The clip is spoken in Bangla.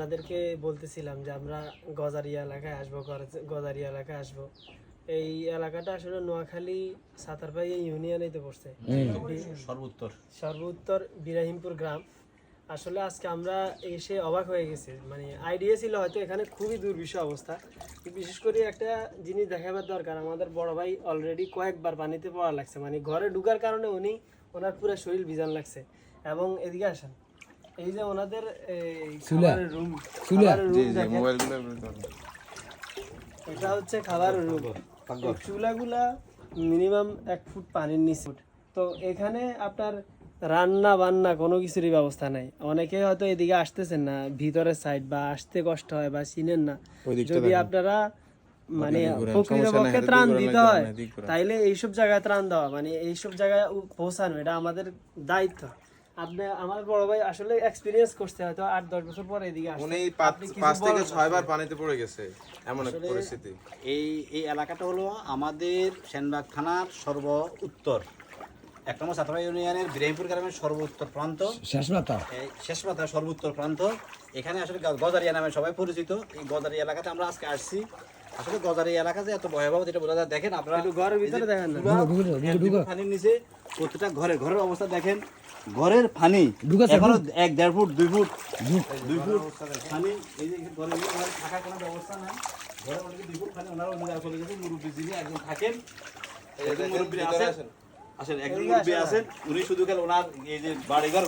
আপনাদেরকে বলতেছিলাম যে আমরা গজারিয়া এলাকায় আসব গজ- গজারিয়া এলাকায় আসব। এই এলাকাটা আসলে নোয়াখালী সাতারপাই ইউনিয়নেই তো পড়ছে। সর্বোত্তর। সর্বোত্তর বিরাহিমপুর গ্রাম। আসলে আজকে আমরা এসে অবাক হয়ে গেছি। মানে আইডিয়া ছিল হয়তো এখানে খুবই দুর্বিষ অবস্থা। বিশেষ করে একটা জিনিস দেখাবার দরকার। আমাদের বড় ভাই অলরেডি কয়েকবার পানিতে পড়া লাগছে। মানে ঘরে ঢুকার কারণে উনি ওনার পুরো শরীর ভিজান লাগছে। এবং এদিকে আসেন। এই যে ওনাদের রুম রুম দেখেন। এটা হচ্ছে খাবার রুম চুলাগুলা মিনিমাম এক ফুট পানির নিচে। তো এখানে আপনার রান্না বান্না কোনো কিছুরই ব্যবস্থা নাই। অনেকে হয়তো এদিকে আসতেছেন না ভিতরের সাইড বা আসতে কষ্ট হয় বা চিনেন না। যদি আপনারা মানে প্রকৃতপক্ষে ত্রাণ দিতে হয় তাইলে এইসব জায়গায় ত্রাণ দেওয়া মানে এইসব জায়গায় পৌঁছানো এটা আমাদের দায়িত্ব। আপনি আমার বড় ভাই আসলে এক্সপিরিয়েন্স করতে হয়তো আট দশ বছর পরে এদিকে আসছে। উনি থেকে বার পানিতে পড়ে গেছে এমন এক পরিস্থিতি। এই এই এলাকাটা হলো আমাদের সেনবাগ থানার সর্ব উত্তর এক নম্বর সাতরা ইউনিয়নের বিরামপুর গ্রামের সর্ব উত্তর প্রান্ত। শেষ মাথা এই শেষ মাথার সর্বোত্তর প্রান্ত। এখানে আসলে গজারিয়া নামে সবাই পরিচিত। এই গজারিয়া এলাকাতে আমরা আজকে আসছি। আসলে গজারিয়া এলাকা যে এত ভয়াবহ যেটা বোঝা যায় দেখেন আপনারা একটু ঘরের ভিতরে দেখেন পানির নিচে প্রত্যেকটা ঘরে ঘরের অবস্থা দেখেন ঘরের ঢুকেছে, এখনও এক দেড় ফুট দুই ফুট দুই ফুট পানি এই যে ঘরে থাকার কোনো ব্যবস্থা নাই। ঘরে অলরেডি দুই ফুট পানি ওনারা অন্য জায়গায় চলে গেছে মুরব্বী যিনি একজন থাকেন একজন মুরব্বী আছেন আসেন। একজন মুরব্বী আছেন উনি শুধু খালি ওনার এই যে বাড়িঘর